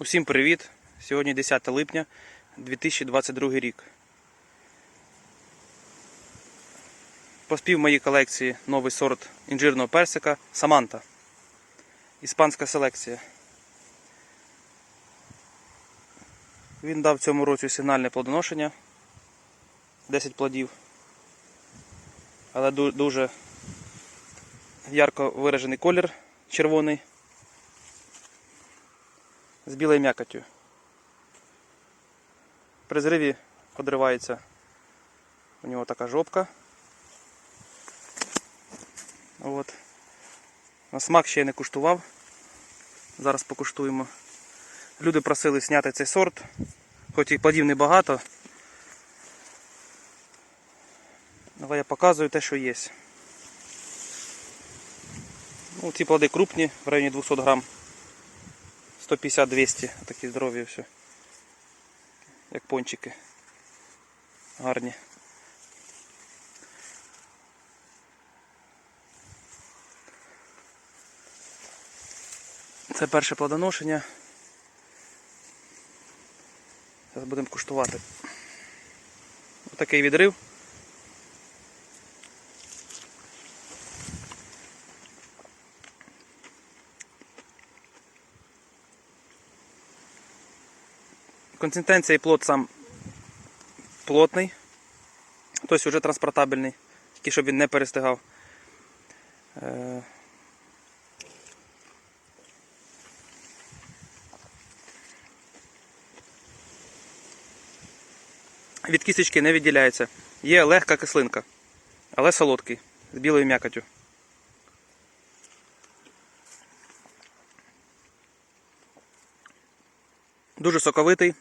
Усім привіт! Сьогодні 10 липня 2022 рік. Поспів моїй колекції новий сорт інжирного персика Саманта. Іспанська селекція. Він дав цьому році сигнальне плодоношення 10 плодів. Але дуже ярко виражений колір червоний з білою м'якоттю. При зриві одривається у нього така жопка. От. На смак ще я не куштував. Зараз покуштуємо. Люди просили зняти цей сорт, хоч і плодів небагато. Але я показую те, що є. Ну, ці плоди крупні, в районі 200 грам. 150-200, такі здорові все. Як пончики. Гарні. Це перше плодоношення. Зараз будемо куштувати. Отакий відрив. Консистенція і плод сам плотний, тобто вже транспортабельний, тільки щоб він не перестигав. Е, Від кісточки не відділяється. Є легка кислинка, але солодкий, з білою м'якотю. Дуже соковитий,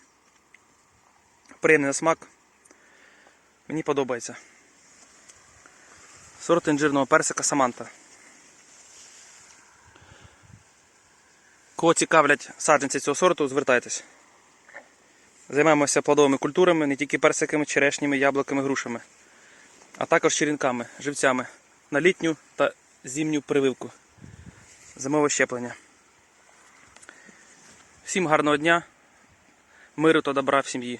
приємний на смак. Мені подобається. Сорт інжирного персика Саманта. Кого цікавлять саджанці цього сорту, звертайтесь. Займаємося плодовими культурами, не тільки персиками, черешнями, яблуками, грушами, а також черенками, живцями на літню та зимню прививку. Зимове щеплення. Всім гарного дня, миру та добра в сім'ї.